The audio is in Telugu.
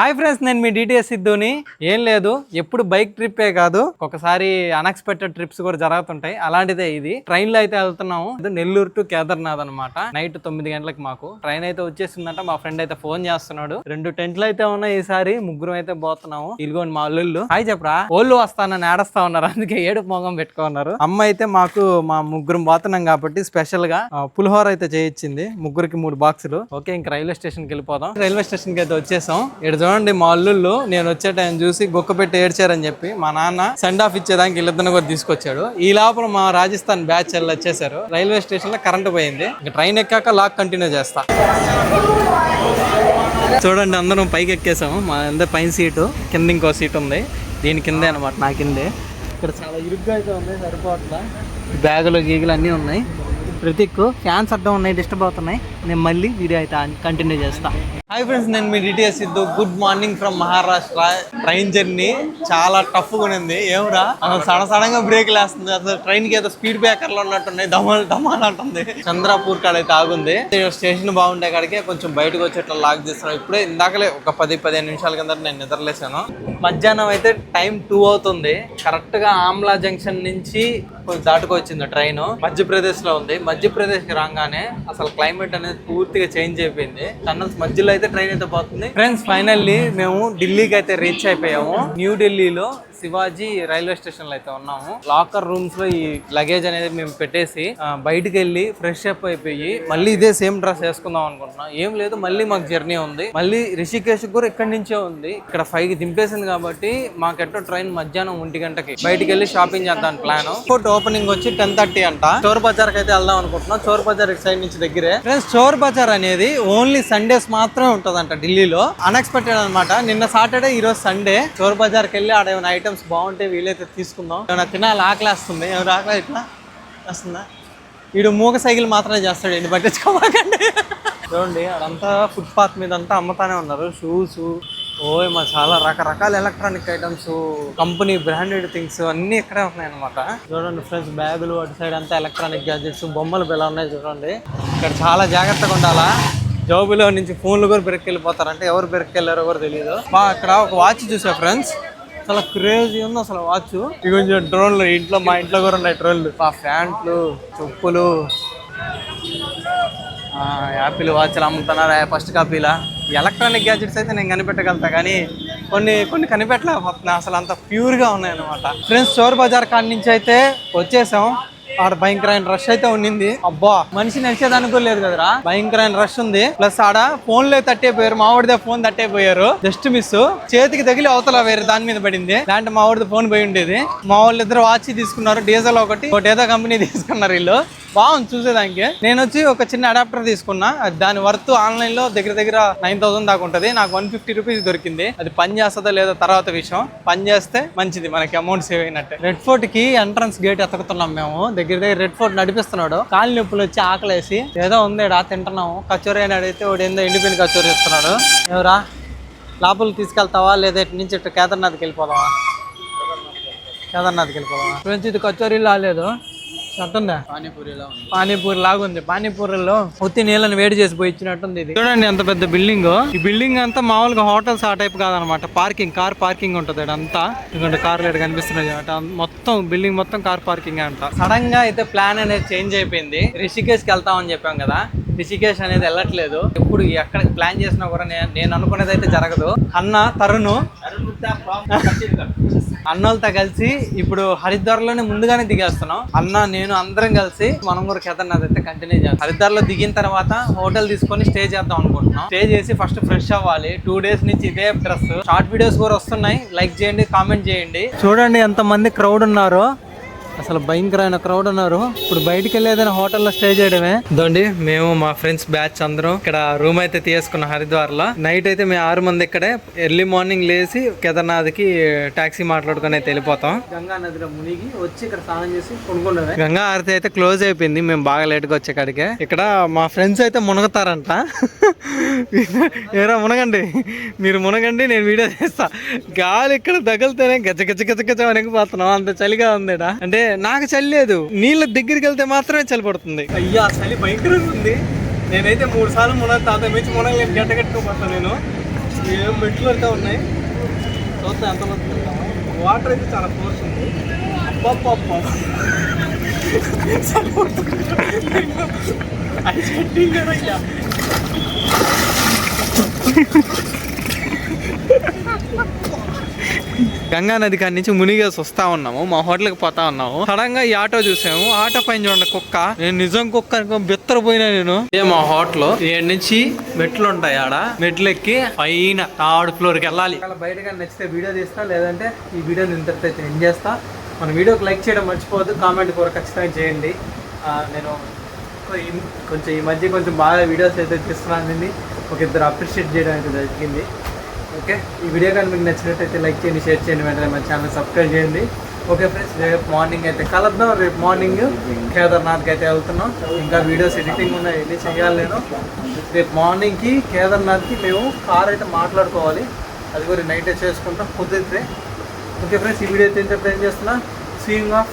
హాయ్ ఫ్రెండ్స్ నేను మీ డిటిఎస్ సిద్ధుని. ఏం లేదు ఎప్పుడు బైక్ ట్రిప్పే కాదు. ఒకసారి అన్ఎక్స్పెక్టెడ్ ట్రిప్స్ కూడా జరుగుతుంటాయి. అలాంటిదే ఇది. ట్రైన్లో అయితే వెళ్తున్నాము. ఇది నెల్లూరు టు కేదార్నాథ్ అనమాట నైట్ తొమ్మిది గంటలకు మాకు. ట్రైన్ అయితే వచ్చేసిందంట. మా ఫ్రెండ్ అయితే ఫోన్ చేస్తున్నాడు. రెండు టెంట్లు అయితే ఉన్నాయి ఈసారి. ముగ్గురు అయితే పోతున్నాము. ఇదిగోండి మా అల్లుళ్ళు. హాయ్ చెప్పరా. ఓళ్ళు వస్తానని ఏడస్తా ఉన్నారు. అందుకే ఏడు మొగం పెట్టుకున్నారు. అమ్మ అయితే మాకు మా ముగ్గురం పోతున్నాం కాబట్టి స్పెషల్గా పులిహోర అయితే చేయించింది. ముగ్గురికి మూడు బాక్సులు ఓకే ఇంకా రైల్వే స్టేషన్కి వెళ్ళిపోదాం. రైల్వే స్టేషన్కి అయితే వచ్చేసాం. ఇక్కడ చూడండి మా అల్లుళ్ళు. నేను వచ్చే టైం చూసి గుక్క పెట్టి ఏడ్చారని చెప్పి మా నాన్న సెండ్ ఆఫ్ ఇచ్చేదానికి వీళ్ళిద్దరిని కూడా తీసుకొచ్చాడు. ఈ లోపల మా రాజస్థాన్ బ్యాచ్ వాళ్ళు వచ్చేసారు. రైల్వే స్టేషన్లో కరెంట్ పోయింది. ఇంకా ట్రైన్ ఎక్కాక లాక్ కంటిన్యూ చేస్తా. చూడండి అందరం పైకి ఎక్కేసాము. మా అందరి పైన సీటు కింద ఇంకో సీట్ ఉంది. దీని కిందే అనమాట నా కిందే. ఇక్కడ చాలా ఇరుగ్గా అయితే ఉంది సరిపోవట్లా. బ్యాగులు గీగులు అన్నీ ఉన్నాయి. ప్రతిక్ ఫ్యాన్స్ అర్థం ఉన్నాయి డిస్టర్బ్ అవుతున్నాయి. నేను మళ్ళీ వీడియో అయితే కంటిన్యూ చేస్తా. హాయ్ ఫ్రెండ్స్ నేను మీ DTS Siddhu. Good morning from Maharashtra train journey చాలా టఫ్ ఉంది. ఏమరా? అసలు సడన్ సడన్గా బ్రేక్ లేస్తుంది. అసలు ట్రైన్కి ఏదో స్పీడ్ బ్రేకర్లో ఉన్నట్టున్నాయి. దమాల్ దమాల్ అంటుంది. చంద్రాపూర్ కాడ అయితే ఆగుంది. స్టేషన్ బాగుండే కాడికే కొంచెం బయటకు వచ్చేట్లా లాక్ చేస్తున్నాం. ఇప్పుడే ఇందాకలే ఒక పది పదిహేను నిమిషాల కింద నేను నిద్రలేసాను మధ్యాహ్నం అయితే టైం టూ అవుతుంది. కరెక్ట్గా ఆమ్లా జంక్షన్ నుంచి దాటుకొచ్చింది ట్రైన్. మధ్యప్రదేశ్లో ఉంది. మధ్యప్రదేశ్కి రాగానే అసలు క్లైమేట్ అనేది పూర్తిగా చేంజ్ అయిపోయింది. టన్నల్స్ మధ్యలో అయితే ట్రైన్ అయితే పోతుంది. ఫ్రెండ్స్ ఫైనల్లీ మేము ఢిల్లీకి అయితే రీచ్ అయిపోయాము. న్యూ ఢిల్లీలో శివాజీ రైల్వే స్టేషన్లో అయితే ఉన్నాము. లాకర్ రూమ్స్లో ఈ లగేజ్ అనేది మేము పెట్టేసి ఆ, బయటికి వెళ్ళి ఫ్రెష్ అప్ అయిపోయి మళ్ళీ ఇదే సేమ్ డ్రెస్ వేసుకుందాం అనుకుంటున్నాం. ఏం లేదు మళ్ళీ మాకు జర్నీ ఉంది. మళ్ళీ రిషికేష్ కూడా ఇక్కడి నుంచే ఉంది. ఇక్కడ ఫైవ్కి దింపేసింది కాబట్టి మాకెట్టో ట్రైన్ మధ్యాహ్నం ఒంటి గంటకి. బయటికి వెళ్ళి షాపింగ్ చేద్దాం ప్లాన్. ఫోర్ట్ ఓపెనింగ్ వచ్చి టెన్ థర్టీ అంట. చోర్ బజార్ అయితే వెళ్దాం అనుకుంటున్నాం. చోర్ బజార్ ఇటు సైడ్ నుంచి దగ్గరే. ఫ్రెండ్స్ చోర్ బజార్ అనేది ఓన్లీ సండేస్ మాత్రమే ఉంటదంట ఢిల్లీలో. అన్ఎక్స్పెక్టెడ్ అన్నమాట నిన్న సాటర్డే ఈ రోజు సండే. చోర్ బజార్కి వెళ్ళి ఆడ ఏమైనా ఐటమ్స్ బాగుంటే వీలైతే తీసుకుందాం. ఏమైనా తినాలి ఆకలేస్తుంది. ఏమైనా ఆకలి ఇట్లా? వస్తుందా? వీడు మూగ సైకిల్ మాత్రమే చేస్తాడు ఎన్ని పట్టించుకోమాకండి. చూడండి అదంతా ఫుట్పాత్ మీద అంతా అమ్ముతానే ఉన్నారు. షూస్ ఓయ్ మా చాలా రకరకాల electronic items company branded things అన్ని ఇక్కడే ఉన్నాయి అనమాట చూడండి ఫ్రెండ్స్ బ్యాగులు అటు సైడ్ అంతా ఎలక్ట్రానిక్ గ్యాజెట్స్ బొమ్మలు ఎలా ఉన్నాయి చూడండి. ఇక్కడ చాలా జాగ్రత్తగా ఉండాలా? జోబులో నుంచి ఫోన్లు కూడా బెరక్కెళ్ళిపోతారంటే ఎవరు బెరక్కెళ్ళారో కూడా తెలియదు బా అక్కడ ఒక వాచ్ చూసా ఫ్రెండ్స్ చాలా క్రేజీ ఉంది అసలు వాచ్ ఇవి కొంచెం డ్రోన్లు ఇంట్లో మా ఇంట్లో కూడా ఉన్నాయి డ్రోన్లు. ఆ ఫ్యాంట్లు చెప్పులు. యాపిల్ వాచ్లు అమ్ముతున్నారు? ఫస్ట్ కాపీలా? ఎలక్ట్రానిక్ గ్యాజెట్స్ అయితే నేను కనిపెట్టగలుగుతా కానీ కొన్ని కొన్ని కనిపెట్టలేకపోతున్నా. అసలు అంత ప్యూర్గా ఉన్నాయి అనమాట ఫ్రెండ్స్ చోర్ బజార్ కాడ నుంచి అయితే వచ్చేసాం. ఆడ భయంకరమైన రష్ అయితే ఉండింది అబ్బా మనిషి నడిచేదానికి లేదు కదరా. భయంకరమైన రష్ ఉంది. ప్లస్ ఆడ ఫోన్ లే తట్టేపోయారు మావాడిదే ఫోన్ తట్టేపోయారు. జస్ట్ మిస్ చేతికి తగిలి అవతల వేరే దాని మీద పడింది. దాంట్లో మావాడిది ఫోన్ పోయి ఉండేది. మా వాళ్ళు ఇద్దరు వాచ్ తీసుకున్నారు. డీజిల్ ఒకటి ఒకటి ఏదో కంపెనీ తీసుకున్నారు వీళ్ళు. బాగుంది చూసేదానికి. నేను వచ్చి ఒక చిన్న అడాప్టర్ తీసుకున్నా. అది దాని వర్త్ ఆన్లైన్లో దగ్గర దగ్గర నైన్ థౌసండ్ దాకా ఉంటుంది. నాకు వన్ ఫిఫ్టీ రూపీస్ దొరికింది. అది పని చేస్తుందో లేదో తర్వాత విషయం. పని చేస్తే మంచిది. మనకి అమౌంట్ సేవ్ అయినట్టే. రెడ్ ఫోర్ట్కి ఎంట్రన్స్ గేట్ ఎతకుతున్నాం మేము. దగ్గర దగ్గర రెడ్ ఫోర్ట్ నడిపిస్తున్నాడు. కాలు నొప్పులు వచ్చి ఆకలేసి ఏదో ఉందేడా తింటున్నాము. కచోరీ అని అడిగితే వాడు ఏందో ఎండిపోయిన కచోరీ ఇస్తున్నాడు ఎవరా లోపలికి తీసుకెళ్తావా లేదా ఇటు నుంచి ఇటు కేదార్నాథ్కి వెళ్ళిపోదామా? కేదార్నాథ్కి వెళ్ళిపోదామా? ఫ్రెండ్స్ ఇది కచోరీలు రాలేదు. అట్టుందా పానీపూరి లాగా ఉంది. పానీపూరిలో ఉత్తి నీళ్ళని వేడి చేసి పోయి ఇచ్చినట్టుంది ఇది. చూడండి ఎంత పెద్ద బిల్డింగ్. ఈ బిల్డింగ్ అంతా మామూలుగా హోటల్స్ ఆ టైప్ కాదనమాట. పార్కింగ్ కార్ పార్కింగ్ ఉంటుంది అంతా. ఎందుకంటే కార్లు ఇక్కడ కనిపిస్తున్నాయి మొత్తం బిల్డింగ్ మొత్తం కార్ పార్కింగ్ అంట. సడన్గా అయితే ప్లాన్ అనేది చేంజ్ అయిపోయింది. రిషికేష్కి వెళ్తామని చెప్పాం కదా. రిషికేష్ అనేది వెళ్ళట్లేదు. ఎప్పుడు ఎక్కడ ప్లాన్ చేసినా కూడా నేను నేను అనుకునేది అయితే జరగదు. అన్న తరుణ్ అన్నోళ్ళతో కలిసి ఇప్పుడు హరిద్వార్లోనే ముందుగానే దిగేస్తున్నాం. అన్న నేను అందరం కలిసి మనం కూడా కేదార్నాథ్ అయితే కంటిన్యూ చేస్తాం హరిద్వార్లో దిగిన తర్వాత హోటల్ తీసుకొని స్టే చేద్దాం అనుకుంటున్నాం. స్టే చేసి ఫస్ట్ ఫ్రెష్ అవ్వాలి. టూ డేస్ నుంచి ఇదే డ్రెస్ షార్ట్ వీడియోస్ కూడా వస్తున్నాయి. లైక్ చేయండి కామెంట్ చేయండి. చూడండి ఎంత మంది క్రౌడ్ ఉన్నారో. అసలు భయంకరమైన క్రౌడ్ ఉన్నారు. ఇప్పుడు బయటికి వెళ్ళి ఏదైనా హోటల్లో స్టే చేయడమే. ఇదండి మేము మా ఫ్రెండ్స్ బ్యాచ్ అందరం ఇక్కడ రూమ్ అయితే తీసుకున్నాం హరిద్వార్లో నైట్ అయితే మేము ఆరు మంది ఇక్కడే ఎర్లీ మార్నింగ్ లేచి కేదార్నాథ్కి టాక్సీ మాట్లాడుకుని అయితే వెళ్ళిపోతాం. గంగా నదిలో మునిగి వచ్చి ఇక్కడ స్నానం చేసి కొనుక్కున్నదే గంగా ఆరతి అయితే క్లోజ్ అయిపోయింది మేము బాగా లేట్గా వచ్చే కాడికే. ఇక్కడ మా ఫ్రెండ్స్ అయితే మునగతారంట. ఏరా మునగండి. మీరు మునగండి నేను వీడియో చేస్తా. గాలి ఇక్కడ తగిలితేనే గచ్చ గచ్చ గచ్చ గచ్చ వణికిపోతున్నాం. అంత చలిగా ఉందేడా. అంటే నాకు చలి లేదు. నీళ్ళ దగ్గరికి వెళ్తే మాత్రమే చలి పడుతుంది. అయ్యా చలి భయంకరంగా ఉంది. నేనైతే మూడు సార్లు మున తాత మించి మునగలేని గడ్డ కట్టుకోపోతాను నేను. ఏం మెట్లు వెళ్తా ఉన్నాయి. చూస్తే ఎంత వాటర్ అయితే చాలా ఫోర్స్ ఉంది. అయ్యా కదా గంగా నది కాడి నుంచి మునిగేసి వస్తా ఉన్నాము. మా హోటల్కి పోతా ఉన్నాము. సడన్గా ఈ ఆటో చూసాము. ఆటో పైన చూడండి కుక్క. నేను నిజం కుక్క అనుకో బిత్తరపోయినా నేను. ఇదే మా హోటల్. ఏడు నుంచి మెట్లు ఉంటాయి ఆడ. మెట్లు ఎక్కి పైన థర్డ్ ఫ్లోర్కి వెళ్ళాలి బయటగా నచ్చితే వీడియో తీస్తా లేదంటే ఈ వీడియోని ఇంతటితో ఎండ్ చేస్తా. మన వీడియోకి లైక్ చేయడం మర్చిపోవద్దు కామెంట్ కూడా ఖచ్చితంగా చేయండి. నేను కొంచెం ఈ మధ్య కొంచెం బాగా వీడియోస్ అయితే తీస్తున్నాను. ఒక ఇద్దరు అప్రిషియేట్ చేయడానికి జరిగింది. ఓకే? ఈ వీడియో కానీ మీకు నచ్చినట్టయితే లైక్ చేయండి షేర్ చేయండి వెంటనే మన ఛానల్ సబ్స్క్రైబ్ చేయండి. ఓకే ఫ్రెండ్స్ రేపు మార్నింగ్ అయితే కలుద్దాం రేపు మార్నింగ్ కేదార్నాథ్కి అయితే వెళ్తున్నాం. ఇంకా వీడియోస్ ఎడిటింగ్ ఉన్నాయి ఎన్ని చేయాలి నేను. రేపు మార్నింగ్కి కేదార్నాథ్కి మేము కార్ అయితే మాట్లాడుకోవాలి. అది కూడా నైట్ చేసుకుంటాం కుదిరితే. ఓకే ఫ్రెండ్స్ ఈ వీడియో అయితే ఎంత ఏం చేస్తున్నా. Signing of